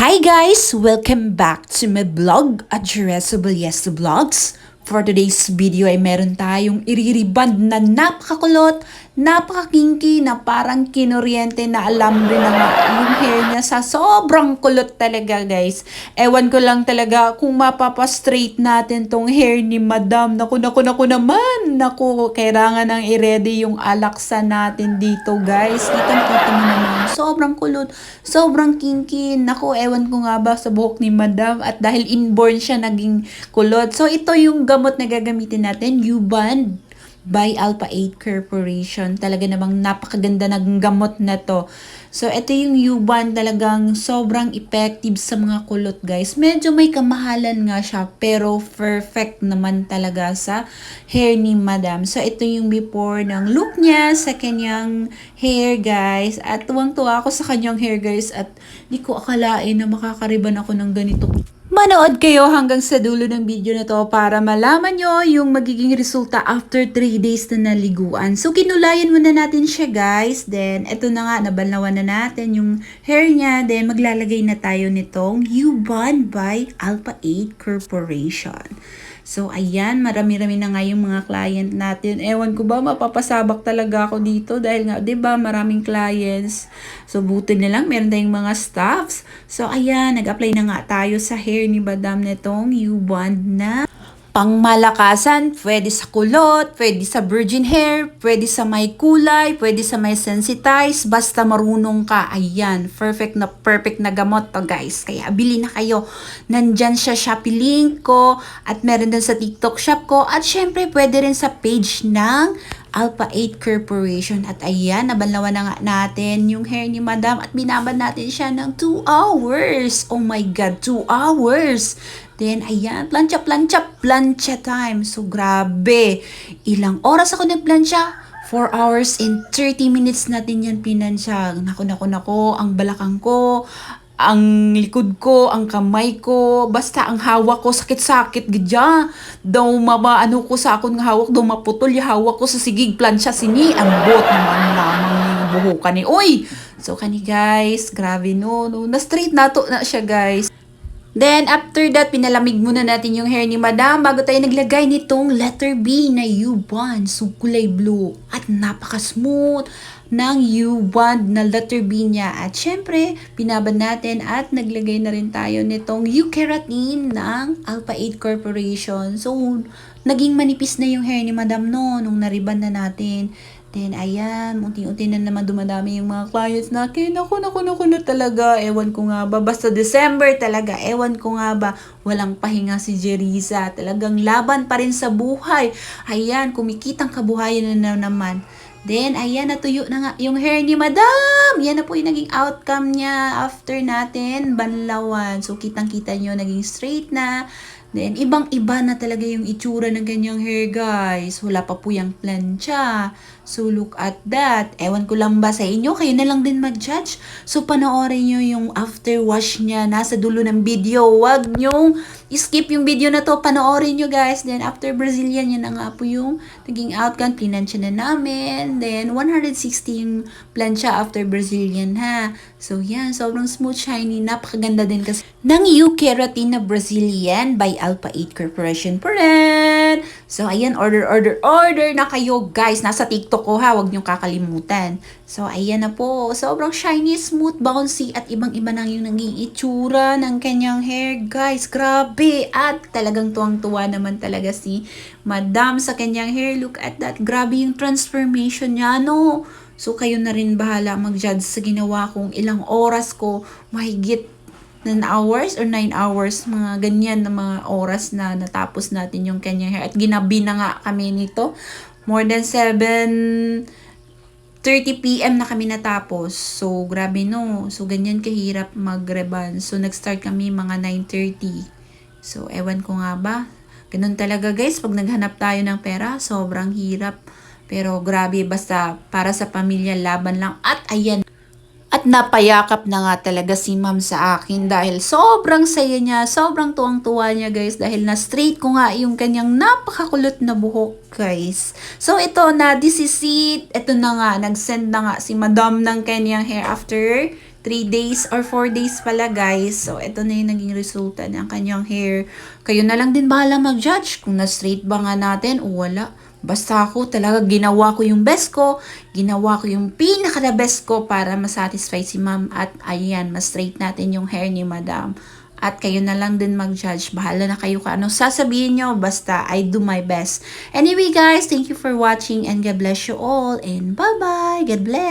Hi guys! Welcome back to my blog, Addressable Yes to Vlogs. For today's video ay meron tayong iririband na napakakulot, napakakinky na parang kinuryente na alam rin na nga yung hair niya sa sobrang kulot talaga guys. Ewan ko lang talaga kung mapapastraight natin tong hair ni madam. Naku, naku, naku naman! Naku, kailangan nang i-ready yung alaksa natin dito guys. Kitang-kita mo naman. Sobrang kulot, sobrang kinky. Naku, ewan ko nga ba sa buhok ni madam. At dahil inborn siya naging kulot. So ito yung gamot na gagamitin natin, U-Band by Alpha 8 Corporation. Talaga namang napakaganda ng gamot na to. So, ito yung U-Band talagang sobrang effective sa mga kulot, guys. Medyo may kamahalan nga siya, pero perfect naman talaga sa hair ni Madam. So, ito yung before ng look niya sa kanyang hair, guys. At tuwang-tuwa ako sa kanyang hair, guys. At di ko akalain na makakariban ako ng ganito Manood kayo hanggang sa dulo ng video na to para malaman nyo yung magiging resulta after 3 days na naliguan. So, kinulayan muna natin siya guys. Then, eto na nga, nabalnawan na natin yung hair niya. Then, maglalagay na tayo nitong U-Bond by Alpha 8 Corporation. So, ayan, marami-rami na nga yung mga client natin. Ewan ko ba, mapapasabak talaga ako dito dahil nga, di ba, maraming clients. So, buti na lang, meron tayong mga staffs. So, ayan, nag-apply na nga tayo sa hair ni Madam netong U-Bond na pangmalakasan, pwede sa kulot, pwede sa virgin hair, pwede sa may kulay, pwede sa may sensitize, basta marunong ka. Ayan, perfect na perfect na gamot to guys. Kaya bili na kayo. Nandyan siya Shopee link ko at meron din sa TikTok shop ko at syempre pwede rin sa page ng Alpha 8 Corporation. At ayan, nabanlawan na nga natin yung hair ni Madam at binabad natin siya ng 2 hours. Oh my God, 2 hours. Then, ayan, plancha, plancha, plancha time. So, grabe. Ilang oras ako nagplancha? 4 hours and 30 minutes natin yan pinansya. Nako, nako, nako, ang balakang ko, ang likod ko, ang kamay ko, basta ang hawak ko, sakit-sakit, gadya. Daw maba, ano ko sa akong hawak, daw maputol, yung hawak ko sa sigig plancha sini, ang bot naman lamang yung buhukan ni. Uy! So, kani guys, grabe no, no. Na-straight na to na siya guys. Then, after that, pinalamig muna natin yung hair ni Madam bago tayo naglagay nitong letter B na U-bond. So, kulay blue. At napaka-smooth ng U-bond na letter B niya. At syempre, pinabad natin at naglagay na rin tayo nitong U-keratin ng Alpha 8 Corporation. So, naging manipis na yung hair ni Madam no, nung nariban na natin. Then, ayan, unti-unti na naman dumadami yung mga clients natin. Naku, naku, naku na talaga. Ewan ko nga ba. Basta December talaga. Ewan ko nga ba. Walang pahinga si Jerisa. Talagang laban pa rin sa buhay. Ayan, kumikitang kabuhayan na naman. Then, ayan, natuyo na nga yung hair ni Madam. Yan na po yung naging outcome niya after natin banlawan. So, kitang-kita nyo, naging straight na. Then, ibang-iba na talaga yung itsura ng ganyang hair, guys. Wala pa po yung plancha. So, look at that. Ewan ko lang ba sa inyo? Kayo na lang din mag-judge. So, panoorin nyo yung after wash niya. Nasa dulo ng video. Huwag nyo skip yung video na to. Panoorin nyo, guys. Then, after Brazilian, yan na nga po yung naging outcome. Plinansya na namin. Then, 160 yung plancha after Brazilian, ha? So, yan. Sobrang smooth, shiny. Napakaganda din kasi ng U-Keratin na Brazilian by Alpha 8 Corporation pa rin. So, ayan. Order, order, order na kayo, guys. Nasa TikTok ko ha, huwag niyong kakalimutan. So, ayan na po. Sobrang shiny, smooth, bouncy, at ibang-iba na yung naging itsura ng kanyang hair. Guys, grabe! At talagang tuwang-tuwa naman talaga si Madam sa kanyang hair. Look at that. Grabe yung transformation niya, no? So, kayo na rin bahala mag-judge sa ginawa kong ilang oras ko, mahigit 9 hours or 9 hours, mga ganyan na mga oras na natapos natin yung kanyang hair. At ginabi na nga kami nito more than 7 30 p.m. na kami natapos. So, grabe no. So, ganyan kahirap mag-reban. So, nag-start kami mga 9.30. So, ewan ko nga ba. Ganun talaga guys. Pag naghanap tayo ng pera, sobrang hirap. Pero grabe, basta para sa pamilya, laban lang. At ayan, at napayakap na nga talaga si ma'am sa akin dahil sobrang saya niya, sobrang tuwang-tuwa niya guys dahil na straight ko nga yung kanyang napakakulot na buhok guys. So ito na, this is it. Ito na nga, nag-send na nga si madam ng kanyang hair after 3 days or 4 days pala guys. So, ito na yung naging resulta ng kanyang hair. Kayo na lang din bahala mag-judge kung na-straight ba nga natin o wala. Basta ako talaga ginawa ko yung best ko, ginawa ko yung pinaka-the best ko para masatisfy si ma'am at ayan, ma-straight natin yung hair ni madam. At kayo na lang din mag-judge. Bahala na kayo kung ano sasabihin nyo. Basta I do my best. Anyway guys, thank you for watching and God bless you all. And bye-bye. God bless.